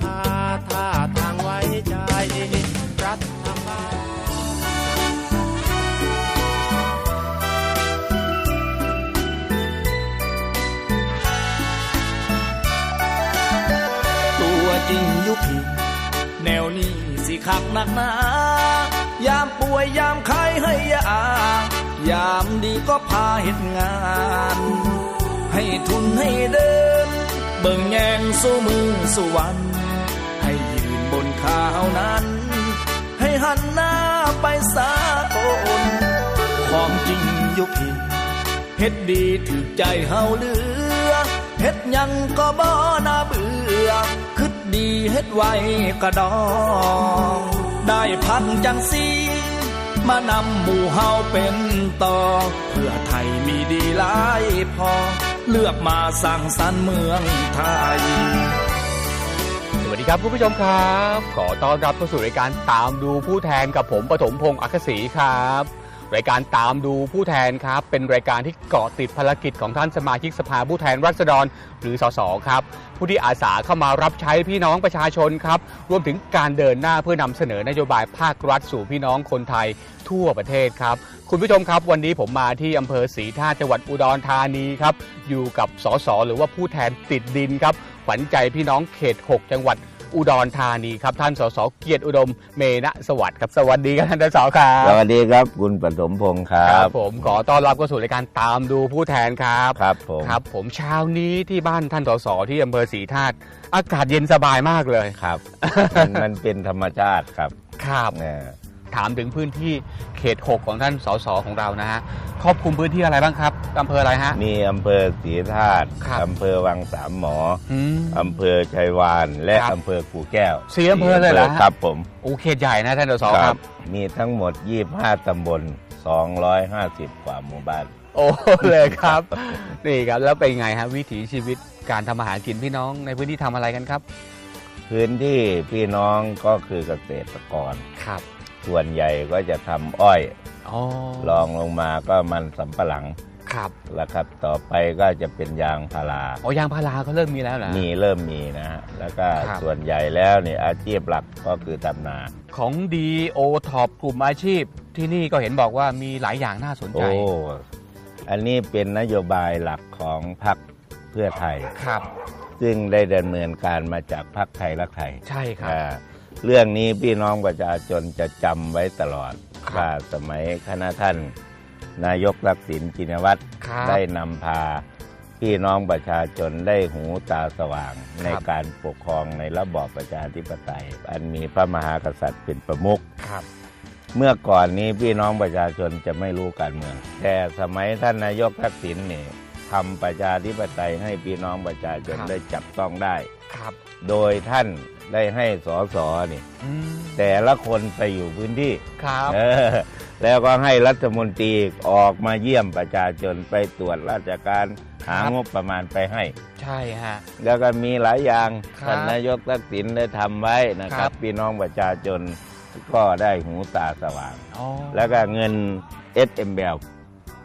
ภาท่าทางไว้ใจรัฐบาลตัวจริงยุพินแนวนี้สิคักหนักหนายามป่วยยามไข้ให้ยายามดีก็พาเหตุงาน ให้ทุนให้เดิน เบิ่งแยงสู้มือสู้วันาวนั้น ให้หันหน้าไปสากลของจริงยุพินเฮ็ดดีถึกใจเฮาเหลือเฮ็ดยังก็บ่น่าเบื่อคิดดีเฮ็ดไว้กระดองได้พักจังสีมานำหมู่เฮาเป็นต่อ เพื่อไทยมีดีหลายพอ เลือกมาสร้างสรรค์เมืองไทย วัสดีครับคุณผู้ชมครับ ขอต้อนรับเข้าสู่รายการตามดูผู้แทนกับผมปฐมพงศ์อักษีครับ รายการตามดูผู้แทนครับ เป็นรายการที่เกาะติดภารกิจของท่านสมาชิกสภาผู้แทนราษฎร หรือสสครับ ผู้ที่อาสาเข้ามารับใช้พี่น้องประชาชนครับ รวมถึงการเดินหน้าเพื่อนำเสนอนโยบายภาครัฐสู่พี่น้องคนไทยทั่วประเทศครับ คุณผู้ชมครับ วันนี้ผมมาที่อำเภอศรีท่าจังหวัดอุดรธานีครับ อยู่กับสสหรือว่าผู้แทนติดดินครับ ขวัญใจพี่น้องเขต 6 จังหวัดอุดรธานีครับท่านสสเกียรติอุดมเมณสวัสดิ์ครับสวัสดีครับท่านสสครับสวัสดีครับคุณปฐมพงศ์ครัครับบผมขอต้อนรับเข้าสู่รายการตามดูผู้แทนครับครับผมครับ ผมเช้านี้ที่บ้านท่านสสที่อำเภอศรีธาตุอากาศเย็นสบายมากเลยครับ มันมันเป็นธรรมชาติครับครับเนี่ย ถามถึงพื้นที่เขต6ของท่านสสของเรานะฮะครอบคลุมพื้นที่อะไรบ้างครับอำเภออะไรฮะ มีอำเภอศรีธาตุครับอำเภอวังสามหมออืมอำเภอชัยวาน และครับอำเภอกู่แก้วสี่อำเภอเลยเหรอฮะ ครับผมโอ้เขตใหญ่นะท่านสสครับ มีทั้งหมด 25 ตำบล 250 กว่าหมู่บ้าน โอ้เลยครับ นี่ครับแล้วเป็นไงฮะวิถีชีวิตการทำอาหารกินพี่น้อง ในพื้นที่ทำอะไรกันครับ พื้นที่พี่น้องก็คือเกษตรกร ครับ ส่วนใหญ่ก็จะทำอ้อยอ๋อรองลงมาก็มันสำปะหลังครับแล้วครับต่อไปก็จะเป็นยางพาราอ๋อยางพาราเขาเริ่มมีแล้วเหรอมีเริ่มมีนะฮะแล้วก็ครับส่วนใหญ่แล้วเนี่ยอาชีพหลักก็คือทำนา ของดีโอท็อปกลุ่มอาชีพ ที่นี่ก็เห็นบอกว่ามีหลายอย่างน่าสนใจโอ้อันนี้เป็นนโยบายหลักของพรรคเพื่อไทยครับ ซึ่งได้ดำเนินการมาจากพรรคไทยรักไทยใช่ครับอ่า เรื่องนี้พี่น้องประชาชนจะจำไว้ตลอดครับว่าสมัยคณะท่าน นายกรักษิณจินวัตรครับได้นำพา พี่น้องประชาชนได้หูตาสว่าง ในการปกครองในระบอบประชาธิปไตย อันมีพระมหากษัตริย์เป็นประมุขครับเมื่อก่อนนี้พี่น้องประชาชนจะไม่รู้การเมือง แต่สมัยท่านนายกทักษิณนี่ทำประชาธิปไตยให้พี่น้องประชาชนครับได้จับต้องได้ ครับ โดยท่าน ได้ให้สอสอนี่อืมแต่ละคนไปอยู่พื้นที่ครับเออแล้วก็ให้รัฐมนตรีออกมาเยี่ยมประชาชนไปตรวจราชการหางบประมาณไปให้ ใช่ฮะ แล้วก็มีหลายอย่างครับท่านนายกทักษิณได้ทำไว้นะคครัรับ บ พี่น้องประชาชนก็ได้หูตาสว่าง อ๋อแล้วก็เงิน s m b l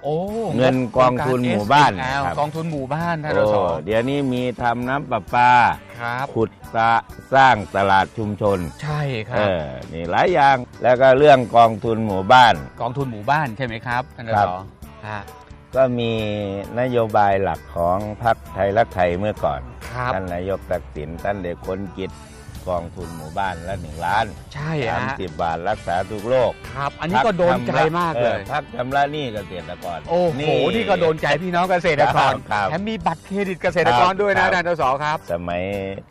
โอ้เงินกองทุนหมู่บ้านโครงการครับ SML กองทุนหมู่บ้านท่านสโอ้สเดี๋ยวนี้มีทำน้ำประปาครับขุดสระสร้างตลาดชุมชน ใช่คเอรับอนี่หลายอย่างแล้วก็เรื่องกองทุนหมู่บ้าน กองทุนหมู่บ้านใช่ไหมครับท่านสครัสบฮะก็มีนโยบายหลักของพรรคไทยรักไทยเมื่อก่อนครับท่านนายกตักสินท่านได้ค้นกิจ กองทุนหมู่บ้านละหนึ่งล้านใช่สามฮะสิบบาทรักษาทุกโรคครับ อันนี้ก็โดนใจมากเลย ออพักชำระหนี้เกษตรกร โอ้โหที่ก็โดนใจพี่น้องเกษตรกรครับ แถมมีบัตรเครดิตเกษตรกรด้วยครันะบท่านสสครับ สมัย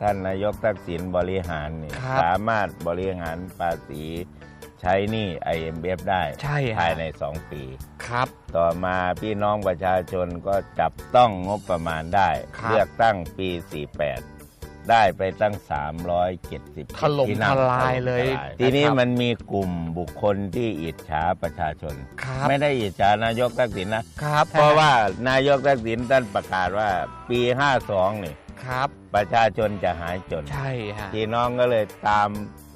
ท่านนายกทักษิณบริหารนี่ครับ สามารถบริหารภาษีใช้หนี้ IMF ได้ใช่ฮะภายใน 2 ปี ครับ ต่อมาพี่น้องประชาชนก็จับต้องงบประมาณได้ ครับ เลือกตั้งปี 48 ได้ไปตั้ง 370ถล่มที่นั่งทลายเลยถมทลาทีนี้นะครับ มันมีกลุ่มบุคคลที่อิจฉาประชาชน ครับ ไม่ได้อิจฉานายกทักษิณนะ ครับเพราะว่านายกทักษิณท่านประกาศว่าปี 52 นี่ ครับ ประชาชนจะหายจน ใช่ฮะพี่น้องก็เลยตาม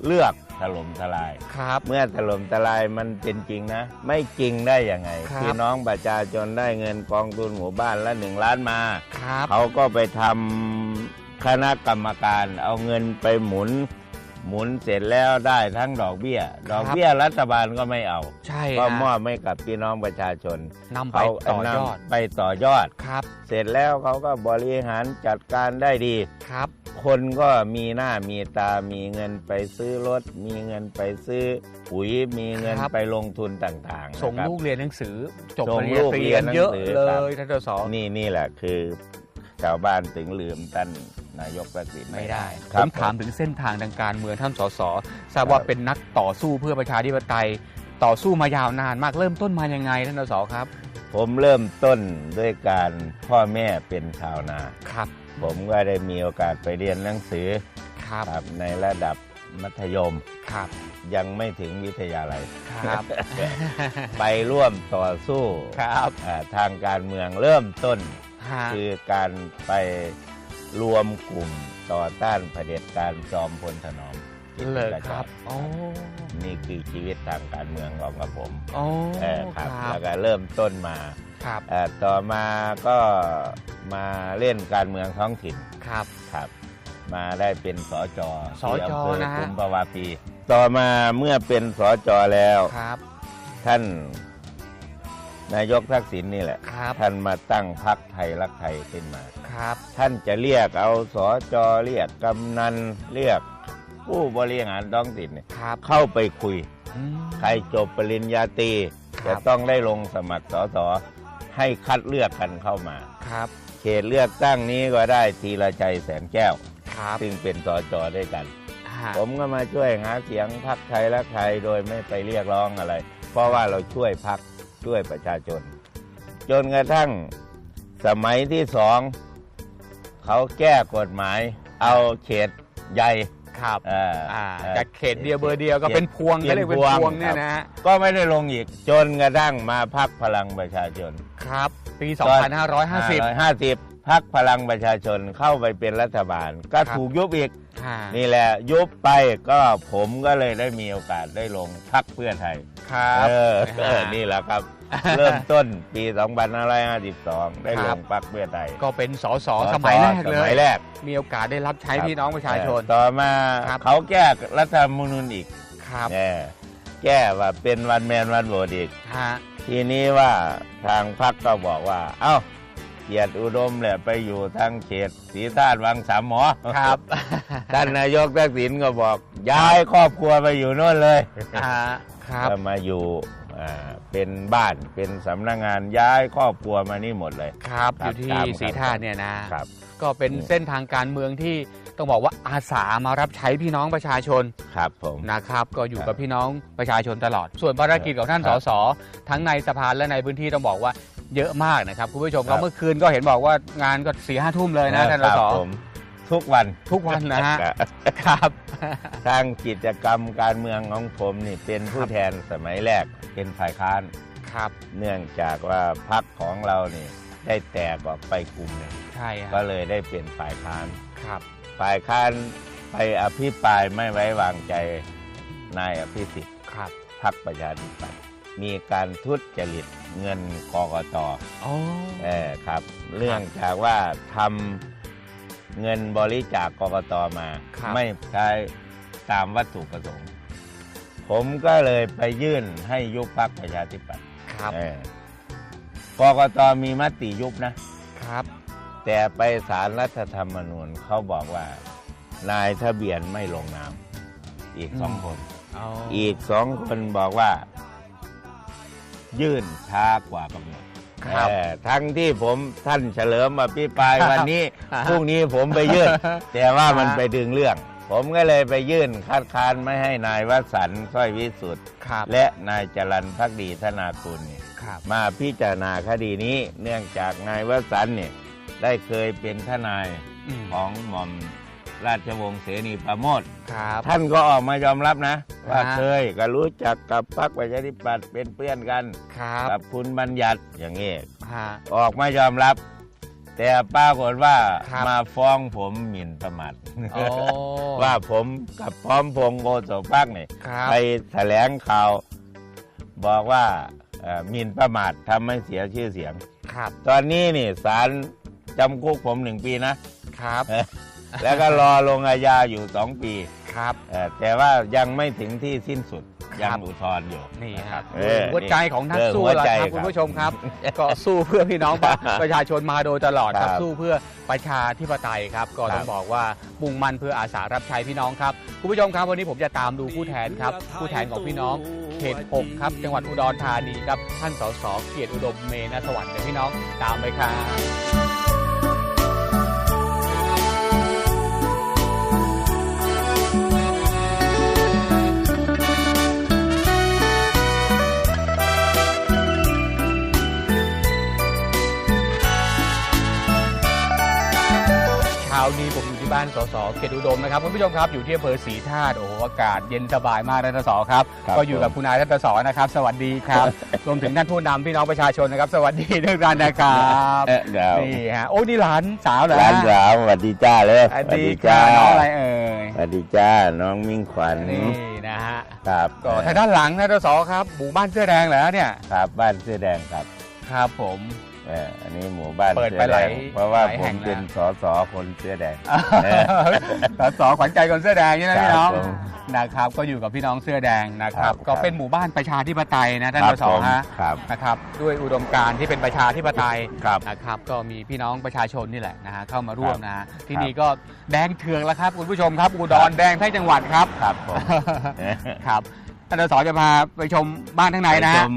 เลือกถล่มทลาย ครับ เมื่อถล่มทลายมันเป็นจริงนะ ไม่จริงได้ยังไง ครับ พี่น้องประชาชนได้เงินกองทุนหมู่บ้านละหนึ่งล้านมา ครับ เขาก็ไปทำ คณะกรรมการเอาเงินไปหมุน หมุนเสร็จแล้วได้ทั้งดอกเบี้ย ดอกเบี้ยรัฐบาลก็ไม่เอาใช่ก็ฮะมอบให้กับพี่น้องประชาชนนำไปเขาต่อยอดนำไปต่อยอดครับ เสร็จแล้วเขาก็บริหารจัดการได้ดีครับ คนก็มีหน้ามีตามีเงินไปซื้อรถ มีเงินไปซื้อปุ๋ยมีเงินครับไปลงทุนต่างๆส่งนะครับลูกเรียนหนังสือจบส่ปงริญลูญากตรีเรียกันนหนังเยอะสือเลครับยท่านสสนี่นี่แหละคือชาวบ้านถึงลืมท่าน นายกประสิทธิ์ไม่ได้คผรับมถามถึงเส้นทางทางการเมืองท่านสสทราบว่าครับเป็นนักต่อสู้เพื่อประชาธิปไตย ต่อสู้มายาวนานมากเริ่มต้นมายังไงท่านสสครับ ผมเริ่มต้นด้วยการพ่อแม่เป็นชาวนาครับ ผมก็ได้มีโอกาสไปเรียนหนังสือครับครับในระดับมัธยมครับ ยังไม่ถึงวิทยาลัยครับ ไปร่วมต่อสู้ครับอ่าทางการเมืองเริ่มต้นฮะคือการไป รวมกลุ่มต่อต้านเผด็จการจอมพลถนอมเลยครับโอ้นี่คือชีวิตทางการเมืองของกับผมโอ้เออครับครัแล้บวก็เริ่มต้นมาครับเอ่อต่อมาก็มาเล่นการเมืองท้องถิ่น ครับ ครับมาได้เป็นสอจสจที่อำเภอนะฮะ กุมภาวาปี ต่อมาเมื่อเป็นสอจแล้ว ครับ ท่าน นายกทักษิณนี่แหละ ครับท่านมาตั้งพักไทยรักไทยขึ้นมา ครับ ท่านจะเรียกเอาสอจอเรียกกำนันเรียก ผู้บริหารท้องถิ่นเนี่ยครับเข้าไปคุย อืม ใครจบปริญญาตรีครัจะบต้องได้ลงสมัครสอสอให้คัดเลือกกันเข้ามา ครับ เขตเลือกตั้งนี้ก็ได้ทีละใจแสนแก้ว ครับซึ่งเป็นสอจอด้วยกัน ฮะผมก็มาช่วยหาเสียงพักไทยรักไทยโดยไม่ไปเรียกร้องอะไร เพราะว่าเราช่วยพัก ช่วยประชาชน จนกระทั่งสมัยที่สองเขาแก้กฎหมาย เอาเขตใหญ่ครับเอ่ออ่าอ่อจากเขตเดียวเบอร์เดียวก็เป็นพวงก็เรียกเป็นพวงเนี่ยนะฮะก็ไม่ได้ลงอีกจนกระทั่งมาพักพลังประชาชนครับ ปีตอน2550 550พักพลังประชาชนเข้าไปเป็นรัฐบาล ก็ครับถูกยุบอีก อ่านี่แหละยุบไปก็ผมก็เลยได้มีโอกาสได้ลงพักเพื่อไทย ครับ เออเออนี่แหละครับ เริ่มต้นปี2552 ได้ลครังบพักเพื่อไทยก็เป็นสสสมัยแรกเลสมัยย แรก มีโอกาสได้รับใช้ครับ พี่น้องประชาชนเออต่อมาครับ เขาแก้รัฐธรรมนูญอีกครับแน่แก้ว่าเป็นวันแมนวันโหวตอีก ฮะทีนี้ว่าทางพักก็บอกว่า เอ้า เกียรติอุดมแหละไปอยู่ทางเขตศรีธาตุวังสามหมอครับ ท่านนายกทักษิณก็บอก ย้ายครอบครัวไปอยู่โน่นเลยอ่าครับก็มาอยู่อ่าเป็นบ้านเป็นสำนักงานย้ายครอบครัวมานี่หมดเลยครับคอรับยู่ที่ตามสีธาตุเนี่ยนะครับ ก็เป็นอืมเส้นทางการเมืองที่ต้องบอกว่าอาสามารับใช้พี่น้องประชาชนครับผมนะครับ ก็อยู่ครับกับพี่น้องประชาชนตลอด ส่วนภารกิจของท่านคสรับสทั้งในสภาและในพื้นที่ต้องบอกว่า เยอะมากนะครับคุณผู้ชมครัก็บเมื่อคืนก็เห็นบอกว่างานก็สี่ห้าทุ่มเลยนะท่านสครัสผมทุกวันทุกวันนะฮะครับครับ ทางกิจกรรมการเมืองของผมนี่เป็นผู้แทนสมัยแรกเป็นฝ่ายค้าน ครับ เนื่องจากว่าพักของเรานี่ได้แตกออกไปกลุ่มหนึ่งใช่ฮะก็เลยได้เปลี่ยนฝ่ายค้าน ครับ ฝ่ายค้านไปอภิปรายไม่ไว้วางใจนายอภิสิทธิ์ครับพักประชาธิปัตย์ มีการทุจริตเงินกกตโอ้เออครับ เรื่องจากว่าทำเงินบริจาคกกตมาครับไม่ใช้ตามวัตถุประสงค์ ผมก็เลยไปยื่นให้ยุบพักประชาธิปัตย์ครับเออกกตมีมติยุบนะครับ แต่ไปศาลรัฐธรรมนูญเขาบอกว่านายทะเบียนไม่ลงนามอีกสองคนเอาอีกสองคนบอกว่า ยื่นช้ากว่ากำหนดครับเออทั้งที่ผมท่านเฉลิมมาพิปรายครับวันนี้อ่าฮะพรุ่งนี้ผมไปยื่น แต่ว่ามันอ่าไปดึงเรื่อง ผมก็เลยไปยื่นคัดค้านไม่ให้นายวสันต์สร้อยวิสุทธิ์ครับและนายจรันพักดีธนาคุณเนี่ยครับ มาพิจารณาคดีนี้เนื่องจากนายวสันต์เนี่ยได้เคยเป็นทนายอืมของหม่อม ราชวงศ์เสนีประโมทครับ ท่านก็ออกมายอมรับนะ ว่าฮะเคยก็รู้จักกับพรรคประชาธิปัตย์เป็นเพื่อนกันครับกับคุณบัญญัติอย่างนี้ฮะออกมายอมรับ แต่ปรากฏว่าครับมาฟ้องผมหมิ่นประมาทโอ้ว่าผมกับพร้อมพงษ์โกศลพักเนี่ยครับไปแถลงข่าว บอกว่าเอ่อหมิ่นประมาททำให้เสียชื่อเสียง ครับ ตอนนี้นี่ศาลจำคุกผมหนึ่งปีนะครับ แล้วก็รอลงอาญาอยู่สองปีครับ เอ่อแต่ว่ายังไม่ถึงที่สิ้นสุดครัยับงอุทธรณ์อยู่นี่ะครับเออหัวใจของนักเออสู้หัวละใจครับคุณผู้ชมครับ ก็สู้เพื่อพี่น้องประประชาชนมาโดยตลอดครับครับสู้เพื่อประชาธิปไตยครับ ก็ต้องครับบอกว่ามุ่งมั่นเพื่ออาสารับใช้พี่น้องครับคุณผู้ชมครับวันนี้ผมจะตามดูผู้แทนครับ ผู้แทนของพี่น้องเขต6ครับ จังหวัดอุดรธานีครับท่านสสเกียรติอุดมเมนสวัสดิ์กับพี่น้องตามไปครับ นี้ผมอยู่ที่บ้านสสเขตอุดมนะครับคุณผู้ชมครับอยู่ที่อำเภอศรีธาตุโอ้โหอากาศเย็นสบายมากท่านสสครับ ครับก็อยู่กับคุณนายท่านสสนะครับ สวัสดีครับ รวมถึงท่านผู้นำพี่น้องประชาชนนะครับ สวัสดีทุกท่านนะครับเอ๊ะเดี๋ยวนี่ฮะโอ้นี่หลานสาวเหรอร้านสาวสวัสดีจ้าเลยสวัสดีจ้าน้องอะไรเอ่ยสวัสดีจ้าน้องมิ่งขวัญนี่นะฮะครับก็ทางด้านหลังท่านสสครับหมู่บ้านเสื้อแดงเหรอเนี่ยครับบ้านเสื้อแดงครับ ครับผม เอออันนี้หมู่บ้านเปิดสื้อไปหลายแงเพราะว่าหลายผแห่มงแล้วเป็นสอสอคนเสื้อแดงสสขวัญใจคนเสื้อแดงใช่ไหมพี่น้องครับผมนะครับ ก็อยู่กับพี่น้องเสื้อแดงนะคครัรับบ ก็เป็นหมู่บ้านประชาธิปไตยนะท่านคสรับสผมฮะครับ นะครับ ด้วยอุดมการณ์ที่เป็นประชาธิปไตยครับ นะครับ ก็มีพี่น้องประชาชนนี่แหละนะฮะเข้ามาร่วมนะฮะที่ครับนี่ก็แดงเถืองแล้วครับคุณผู้ชมครับอุดรแดงทั้งจังหวัดครับ ครับผม ครับท่านสสจะพาไปชมบ้านข้างในนะไปชฮะม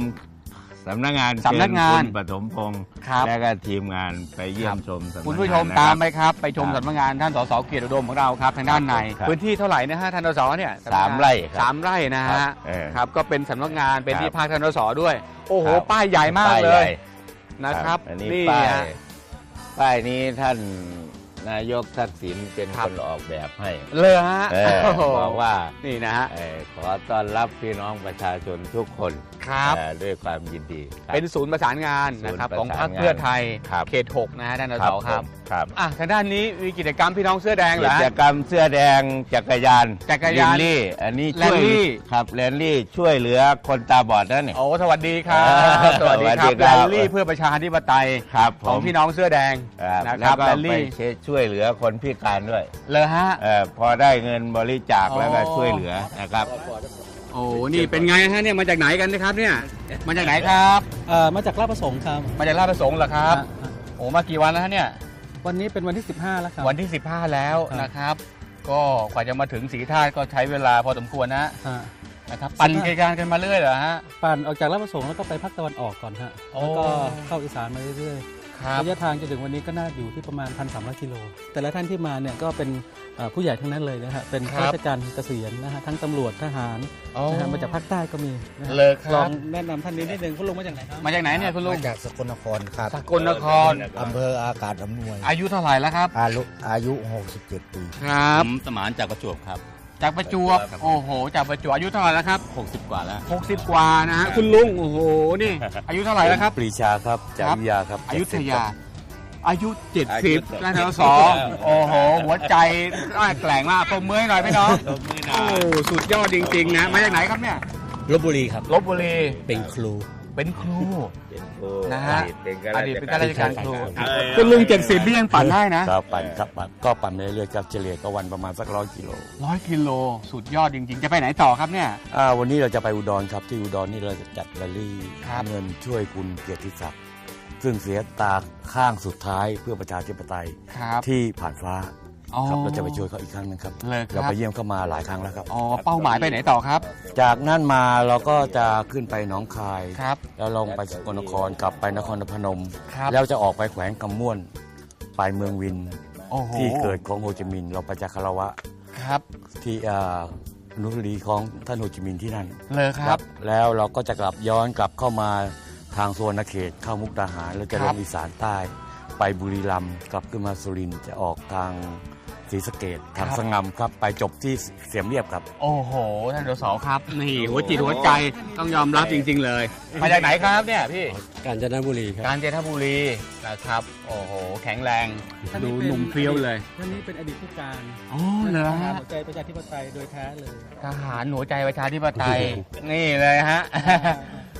สำนักงานสำนักงาน เชิญคุณปฐมพงศ์ครับ และก็ทีมงานไปเยี่ยมชมสำนักงานคุณผู้ชมนะครับตามไปครับ ไปชมครับสำนักงานท่านสสเกียรติอุดมของเราครับทางด้านใน ครับพื้นที่เท่าไหร่นะฮะท่านสสเนี่ยสามไร่ครับสามไร่นะครัฮะบเออครับก็เป็นสำนักงานเป็นครับที่พักท่านสสด้วย โอ้โหครับ ป้ายใหญ่มากป้เลใหยญ่นะครับอันนี้นี่ป้ายฮะป้ายนี้ท่าน นายกทักษิณเป็นครัคบนออกแบบให้เลยฮะเออโอ้โหบอกว่านี่นะฮะ เอ่อขอต้อนรับพี่น้องประชาชนทุกคนครับ เอ่อด้วยความยินดีครับ เป็นศูนย์ประสานงานนะครับศูนย์ของพรรคประสานงานเพื่อไทย ครับเขตหกนะฮะท่านสสครับผมครับอะทางด้านนี้มีกิจกรรมพี่น้องเสื้อแดงเหรกิอ จกรรมเสื้อแดงจักรยานจักรยานแลี่ อันนี้ช่วยแรลลี่ ครับแรลลี่ช่วยเหลือคนตาบอดนั่นนี่ โอ้สวัสดีครับเออสวัสดีคสวัรัสบดีแรครับ ลลี่เพื่อประชาธิปไตยครับผของมพี่น้องเสื้อแดงครับนะคแล้รัวบก็แรลไปลี่ช่วยเหลือคนพิการด้วยเลยฮะ เอ่อพอได้เงินบริจาคอ๋อแล้วก็ช่วยเหลือนะครับ โอ้นี่เป็นไงฮะเนี่ยมาจากไหนกันนะครับเนี่ยมาจากไหนครับ เอ่อมาจากลาดประสงค์ครับมาจากราชประสงค์เหรอครับฮะฮะโอ้มากี่วันแล้วฮะเนี่ย วันนี้เป็นวันที่ 15 แล้วครับวันที่ 15 แล้วครับนะครับ ก็กว่าจะมาถึงสีธาตุก็ใช้เวลาพอสมควรนะฮะนะครับปั่นกิจการกันมาเรื่อยเหรอฮะปั่นออกจากลาดประสงค์แล้วก็ไปภาคตะวันออกก่อนฮะโอ้แล้วก็เข้าอีสานมาเรื่อย ครับๆระยะทางจนถึงวันนี้ก็น่าอยู่ที่ประมาณ 1,300 กิโล แต่ละท่านที่มาเนี่ยก็เป็นเอ่อผู้ใหญ่ทั้งนั้นเลยนะฮะเป็นครับข้าราชการเกษียณนะฮะทั้งตำรวจทหารโอ้นะฮะมาจากภาคใต้ก็มีนะฮะเลยคลรัอบงแนะนำท่านนี้นิดนึงคุณลุงมาจากไหนครับมาจากไหนเนี่ยคุณลุง มาจากสกลนครครับสกลนครอำเภออากาศอำนวย อายุเท่าไหร่แล้วครับ อายุอายุ 67 ปี ครับสมานจากประจวบครับ จากประจวบโอ้โห จากประจวบอายุเท่าไหร่แล้วครับ 60 กว่าแล้ว 60 กว่านะฮะคุณลุงโอ้โหนี่ อายุเท่าไหร่แล้วครับ ปรีชาครับจากครับวิทยาครับอายุทยา อายุอายุ70แล้วนะสองโอ้โห หัวใจร่าแกล่งมากปรบมือให้หน่อยพี่น้องโอ้สุดยอดจริง ๆ นะ มาจากไหนครับเนี่ยลบบุรีครับลบบุรีเป็นครู เป็นครู เป็นครูนะฮะอดีตเป็นข้าอราดีตชเป็นกาข้ารราชการครูเออคุณลุง70พี่ยังปั่นได้นะครับปั่นครับปั่นก็ปั่นไปเรื่อยๆครับเฉลี่ยก็วันประมาณสักร้อยกิโลร้อยกิโลสุดยอดจริง ๆ จะไปไหนต่อครับเนี่ย อ่าวันนี้เราจะไปอุดรครับที่อุดรนี่เราจะจัดแรลลี่ครับ เงินช่วยคุณเกียรติศักดิ์ซึ่งเสียตาข้างสุดท้ายเพื่อประชาธิปไตยครับ ที่ผ่านฟ้า อ๋อ ครับเราจะไปช่วยเขาอีกครั้งหนึงครับเลยคเรารับไปเยี่ยมเขามาหลายครั้งแล้วครับ อ๋อเป้าหมายไปไหนต่อครับจากนั้นมาเราก็จะขึ้นไปหนองคาย ครับ แล้วลงไปสกลนครกลับไปนครพนม ครับ แล้วจะออกไปแขวงกำม่วน ไปเมืองวินโอ้โหที่เกิดของโฮจิมินห์เราไปจากคาราวะครับที่อ่าอนุสาวรีย์ของท่านโฮจิมินห์ที่นั่น เลยครับแล้วเราก็จะกลับย้อนกลับเข้ามาทางโซนเขตเข้ามุกดาหารแล้วจะคลรับ งอีสานใต้ ไปบุรีรัมย์กลับขึ้นมาสุรินทร์จะออกทางเศรีสะเกดทางสงามครับ ไปจบที่เสียมเรียบครับ โอ้โหท่านสสครับ นี่หัวจิตหัวใจต้องยอมรับจริง ๆ เลยมาจากไหนครับเนี่ยพี่กาญจนบุรีครับกาญจนบุรีนะครับ โอ้โห แข็งแรงท่านดูนี้ป็หนุ่มเพรียวเลยท่านนี้เป็นอดีตผู้การอ๋อเหรอทหารฮะหัวใจประชาธิปไตยโดยแท้เลยทหารหัวใจประชาธิปไตยนี่เลยฮะ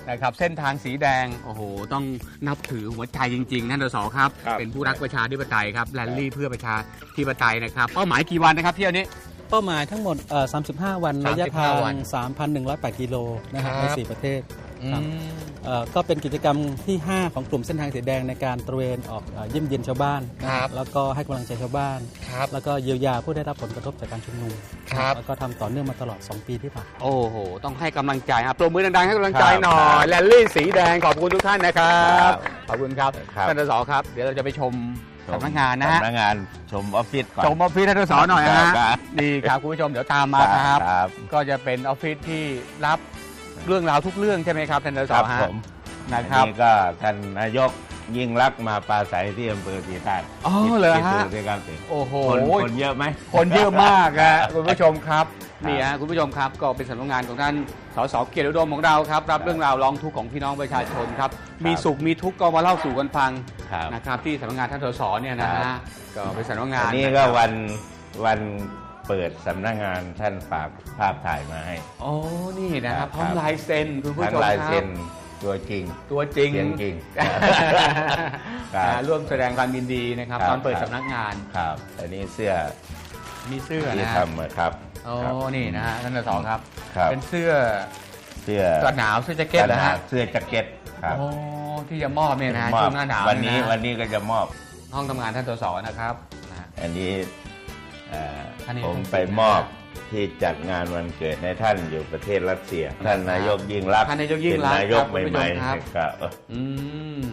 นะครับเส้นทางสีแดงโอ้โหต้องนับถือหัวใจจริงๆท่านสสครับ ครับเป็นผู้รักประชาธิปไตยครับแรลลี่เพื่อประชาธิปไตยนะครับเป้าหมายกี่วันนะครับเที่ยวนี้ เป้าหมายทั้งหมดเอ่อ35 วัน ระยะทาง35วัน3,108 กิโลนะครับ ครับ ใน 4 ประเทศอืครับมเอ่อ ก็เป็นกิจกรรมที่ 5 ของกลุ่มเส้นทางสีแดงในการตระเวนออกเอ่อเยี่ยมเยียนชาวบ้านนะครับแล้วก็ให้กำลังใจชาวบ้านครับแล้วก็เยียวยาผู้ได้รับผลกระทบจากการชุมนุมครับแล้วก็ทำต่อเนื่องมาตลอด 2 ปีที่ผ่านมาโอ้โห ต้องให้กำลังใจอะปรบมือดังๆให้กำลังใจครับหน่อครัยบแรลลี่สีแดงขอบคุณทุกท่านนะครับครับขอบคุณครับครับท่านสสครับ เดี๋ยวเราจะไปชมสำนักงานนะฮะสำนักงานชมออฟฟิศก่อนชมออฟฟิศท่านสสหน่อยนะฮะครับนี่ครับคุณผู้ชมเดี๋ยวตามมาครับครับก็จะเป็นออฟฟิศที่รับ เรื่องราวทุกเรื่องใช่ไหมครับท่านสสครับฮะผมนะครับอัก็ท่านนายกยิ่งรักษณ์มาปราศัยที่อำเภอสีท่านอ๋อเหรอฮะคิดดูสิครับสิโอ้โห คนคนเยอะไหม คนเยอะมากฮะ คุณผู้ชมครับครับนี่ฮะคุณผู้ชมครับก็เป็นสำนักงานของท่านสสเกียรติอุดมของเราครับรับเรื่องราวร้องทุกข์ของพี่น้องประชาชนครับ มีสุขมีทุกข์ก็มาเล่าสู่กันฟังครับ นะครับที่สำนักงานท่านสสเนี่ยนะครัฮะบก็เป็นสำนักงาอันนนี้ก็วันวัน เปิดสำนักงานท่านฝากภาพถ่ายมาให้โอ้นี่นะครับพร้อมครับลายเซ็นคุณผู้ทั้งชมลายครัเซ็บนตัวจริง ตัวจริงเสียงจริงครับอ่าร่วมแสดงความยินดีนะครับ ครับตอนเปิดครับ สำนักงาน ครับ อันนี้เสื้อมีเสื้อที่นะฮะทำมาครับโอ้ครับ นี่นะฮะท่านสสครับ ครับ เป็นเสื้อเสื้อกันหนาวเสื้อแจ็คเก็ตนะฮะเสื้อแจ็คเก็ตครับโอ้ที่จะมอบเนี่ยนะฮะมอบช่วงหน้าหนาววันนี้เยะวันนี้ก็จะมอบ ห้องทำงานท่านสสนะครับนะฮะ อันนี้เอ่อ อนนี้ผมเป็นไปมอบที่จัดงานวันเกิดในท่านอยู่ประเทศรัสเซีย ท่านนายกยิ่งรักษณ์ท่านนายกยิ่งเป็นรักษณ์นายกครับคุณผู้ใหชม่มครับๆครับอืม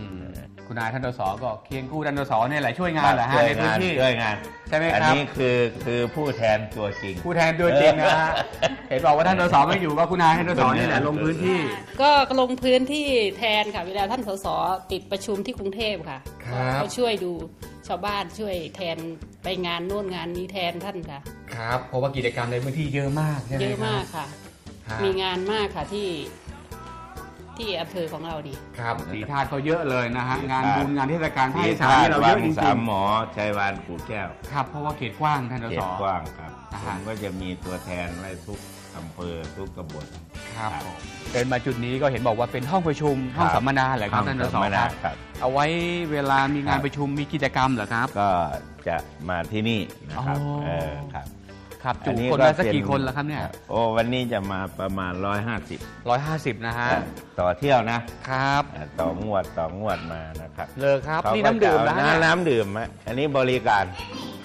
คุณนายท่านสสก็เคียงคู่ท่านสสเนี่ยแหละช่วยงานเหรอฮะช่วยในพื้งานนที่ช่วยงานใช่ไหมอันครับนี้คือคือผู้แทนตัวจริง ผู้แทนตัวจริงนะฮะเห็นบอกว่าท่านสสไม่อยู่ก็คุณนายท่านสสนี่แหละลงพื้นที่ ก็ลงพื้นที่แทนค่ะเวลาท่านสสติดประชุมที่กรุงเทพค่ะครับก็ช่วยดู ชาวบ้านช่วยแทนไปงานโน่นงานนี้แทนท่านค่ะ ครับ เพราะว่ากิจกรรมในพื้นที่เยอะมากใช่ไหมเยอะครับมากค่ะครับมีงานมากค่ะที่ที่อำเภอของเรานี่ครับสีธาตุเขาเยอะเลยนะฮะงานครับบุญงานเทศกาลภาคที่อีสานท่านี่เราวัเยงอะจริงสามหมอชัยวานกู่แก้วๆครับเพราะว่าเขตกว้างท่านสเขสตกว้างครับ อ่าผฮะ มก็จะมีตัวแทนไว้ทุกอำเภอทุกตำบล ครับผมเดินมาจุดนี้ก็เห็นบอกว่าเป็นห้องประชุมห้องครับ สัมมนาเหรอครับท่านสสธรรมคดารับครับ เอาไว้เวลามีงานครับ ประชุมมีกิจกรรมเหรอครับ ก็จะมาที่นี่นะครับอ๋อ เออครับ ครับอัจุนนี้คนก็ละสักเป็นกี่คนแล้วครับเนี่ย โอ้วันนี้จะมาประมาณ 150ร้อยห้าสิบนะฮะ ต่อเที่ยวนะครับเอ่อต่องวดต่องวดมานะครับเลยครับเขานี่ก็น้ำดื่มจะนะเอาฮะน้ำดื่มฮะอันนี้บริการ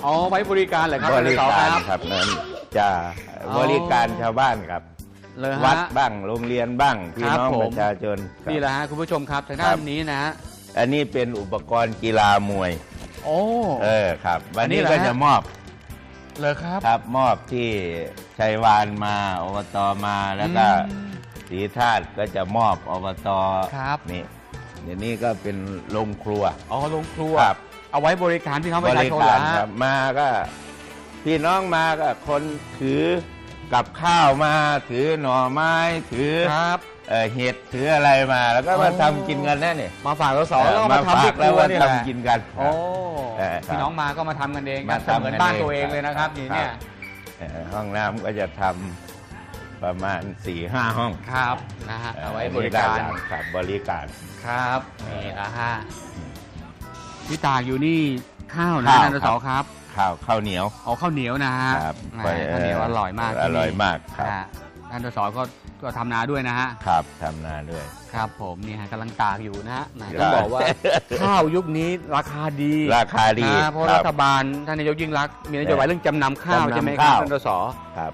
อ๋อไว้บริการเหรอครับบท่านริสสการครับครับนั้นจะอ๋อบริการชาวบ้านครับเลยวัฮะดบ้างโรงเรียนบ้างพี่ครับน้องผมประชาชนครับนี่แหละฮะคุณผู้ชมครับทางครัด้าบนนี้นะฮะอันนี้เป็นอุปกรณ์กีฬามวย โอ้เออครับ วันนี้อันนี้เหรอก็ฮะจะมอบ เลยครับ ครับมอบที่ชัยวานมาอบตมาแล้วก็อืมศรีธาตุก็จะมอบอบตครับ นี่เดี๋ยวนี้ก็เป็นโรงครัว อ๋อลงครัว ครับ เอาไว้บริการพี่น้องปบระชาริชนกาเหรรอฮะครับมาก็พี่น้องมาก็คนถือกับข้าวมาถือหน่อไม้ถือ ครับ เอ่อเห็ดถืออะไรมาแล้วก็มาอ๋อทำกินกันแน่เนี่ยมาฝากสสแล้วก็มาทำที่คแล้วรัวมานี่แหละทำกินกัน โอ้เออครับพี่น้องมาก็มาทำกันเองมาเสมือนทำกันบ้านเองตัวเองเลยนะครับนี่เนี่ยเอ่อห้องน้ำก็จะทำประมาณ4ี่ห้าห้องครับนะฮะเอาไว้บริด้การนหลังครับบริการ ครับนี่นะฮะที่ตากอยู่นี่ข้าวนะข้าวท่านสครัสบครับข้าวข้าวเหนียวเอาข้าวเหนียวนะฮะครับแหมข้าวเหนียวอร่อยมากอที่นี่ร่อยมากครับ นะฮะ ท่านสสก็ก็ทำนาด้วยนะฮะ ครับทำนาด้วย ครับผมนี่ฮะกำลังตากอยู่นะฮะแหมครับต้องบอกว่า ข้าวยุคนี้ราคาดีราคาดีนะเพราะครับฐบาลท่านนายกยิ่งรักษณ์มีนโยบายเรื่องจำนำข้าวจำนำใช่ไหมครับข้าว ท่านสส ครับ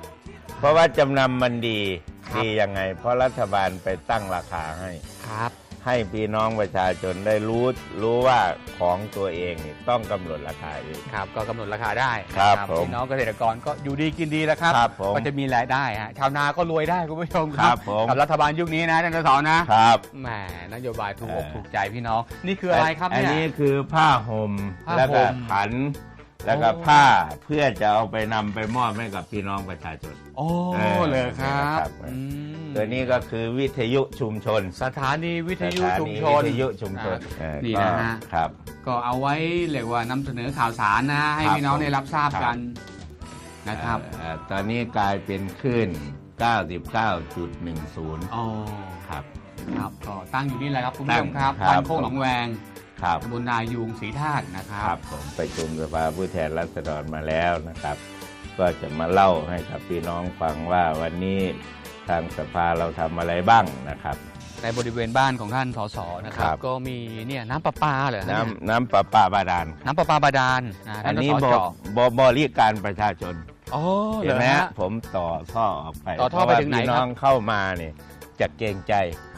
เพราะว่าจำนำมันดีครับ ดียังไง เพราะรัฐบาลไปตั้งราคาให้ ครับ ให้พี่น้องประชาชนได้รู้รู้ว่าของตัวเองนี่ต้องกำหนดราคาเอง ครับก็กำหนดราคาได้ครับนะผมพี่น้องเกษตรกรก็อยู่ดีกินดีแล้วครับ ครับผมก็จะมีรายได้ฮะชาวนาก็รวยได้คุณผู้ชมคครัรับบผมกับรัฐบาลยุคนี้นะท่านสสนะ ครับ แหมนโยบายถูกอกเออ ถูกใจพี่น้อง นี่คืออะไรครับอันเนี่ย นี้คือผ้าห่มผ้าห่ม แล้วก็ขัน แล้วก็โอ้ผ้าเพื่อจะเอาไปนำไปมอบให้กับพี่น้องประชาชน โอ้เออเลยครับครับอืมตัวนี้ก็คือวิทยุชุมชนสถานีวิทยุสถาชุมนีชนวิทยุชุมชนอ่าเออนี่ก็นะฮะครับ ก็เอาไว้เรียกว่านำเสนอข่าวสารนะ ให้ครับพี่น้องผมได้รับทราบครับ กันนะครับเอ่อตอนนี้กลายเป็นคลื่น 99.10 อ๋อครับ ครับก็ตั้งอยู่นี่แหละครับคุณผู้ตั้ชงมครับครับ บ้านโคกหนองแวง ครับตำบลนายูงศรีธาตุนะครัครับบผมไปชุมสภาผู้แทนราษฎรมาแล้วนะครับ ก็จะมาเล่าให้กับพี่น้องฟังว่าวันนี้ทางสภาเราทำอะไรบ้างนะครับ ในบริเวณบ้านของท่านสสนะครับครับก็มีเนี่ยน้ำประปาเหรอฮะเนี่ยน้ำน้ำประปาบาดาลน้ำประปาบาดาลนะอัท่านนนี้สบสบบริการประชาชนอ๋อเหเห็รนอไหมฮะ ฮะผมต่อท่อออกไปต่อท่อไปเพราะว่าถึงไหนพี่ครับน้องเข้ามาเนี่ย จะเกรงใจ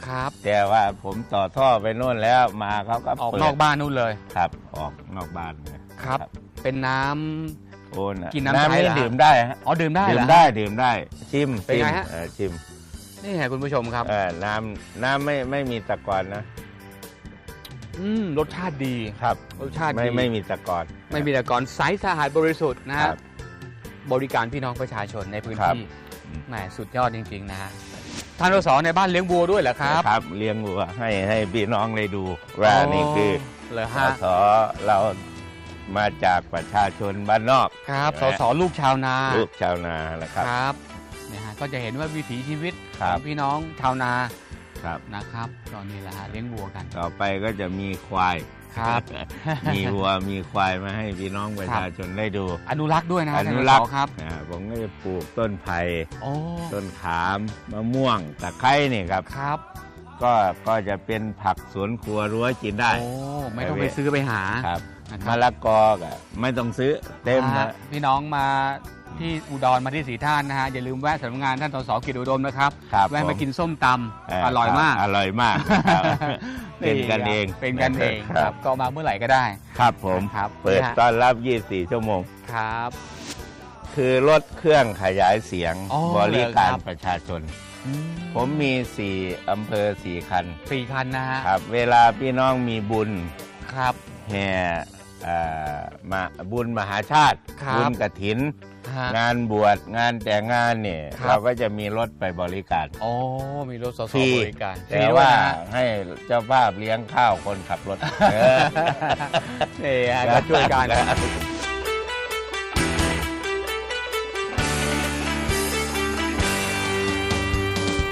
ครับ แต่ว่าผมต่อท่อไปโน่นแล้วมาเขาก็ออกเปิดนอกบ้านนู่นเลย ครับ ออกนอกบ้านเลยครับ เป็นน้ำ โอนอะกินน้ำใช้นี่เหรอฮะดื่มได้ฮะอ๋อดื่มได้ดื่เหรมอ ได้ดื่มได้ชิมเป็นไงชิมฮะ เออชิมนี่ไงคุณผู้ชมครับ เออน้ำน้ำไม่ไม่มีตะกอนนะอืมรสชาติดี ครับรสชาติไม่ดี ไม่มีตะกอน ไม่มีแต่ก่อนใสสะอาดบริสุทธิ์นะคฮะรับบริการพี่น้องประชาชนในพื้นครับที่แหมสุดยอดจริง ๆ นะฮะ ท่านสสในบ้านเลี้ยงวัวด้วยเหรอครับครับ เลี้ยงวัวให้ให้พี่น้องได้ดูว่านี่คือเหรอสฮะสเรามาจากประชาชนบ้านนอกครับสใช่ไหมสลูกชาวนาลูกชาวนานะครับ ครับเนี่ยฮะก็จะเห็นว่าวิถีชีวิตครัขบองพี่น้องชาวนาครับ นะครับก็นี่แหละฮะเลี้ยงวัวกัน ต่อไปก็จะมีควาย ครับ มีวัวมีควายมาให้พี่น้องประชาชนได้ดู อนุรักษ์ด้วยนะอท่านนุสรักสษ์ครับอ่าผมก็จะปลูกต้นไผ่โอ้ต้นขามมะม่วงตะไคร้นี่ครับครับ ก็ก็จะเป็นผักสวนครัวรั้วกินได้โอ้ไม่ต้องไปซื้อไปหาครับนะคมะรับละกอก็ไม่ต้องซื้อเต็มฮะนะพี่น้องมา ที่อุดรมาที่สีท่านนะฮะอย่าลืมแวะสำนักงานท่านสสกิจอุดมนะครับครับแวะผมากินส้มตเำอร่อยมากอร่อยมากครับเป็นกันเองเป็นกันเองคครัรับบ ก็มาเมื่อไหร่ก็ได้ ครับผมครับเปิดนะฮะ ต้อนรับ 24 ชั่วโมง ครับ คือรถเครื่องขยายเสียงอ๋อบริการเหรอครับ ประชาชน อืผมมี 4 อำเภอ 4 คัน สี่คันนะฮะครับ เวลาพี่น้องมีบุญครับ แห่เอ่อมาบุญมหาชาติ ครับ บุญกระถิน ฮะงานบวชงานแต่งงานเนี่ยครับ เราก็จะมีรถไปบริการโอ้มีรถสสฟรีบริการแต่ว่าให้เจ้าภาพเลี้ยงข้าวคนขับรถเออ นี่ฮะก็ช่วยกัน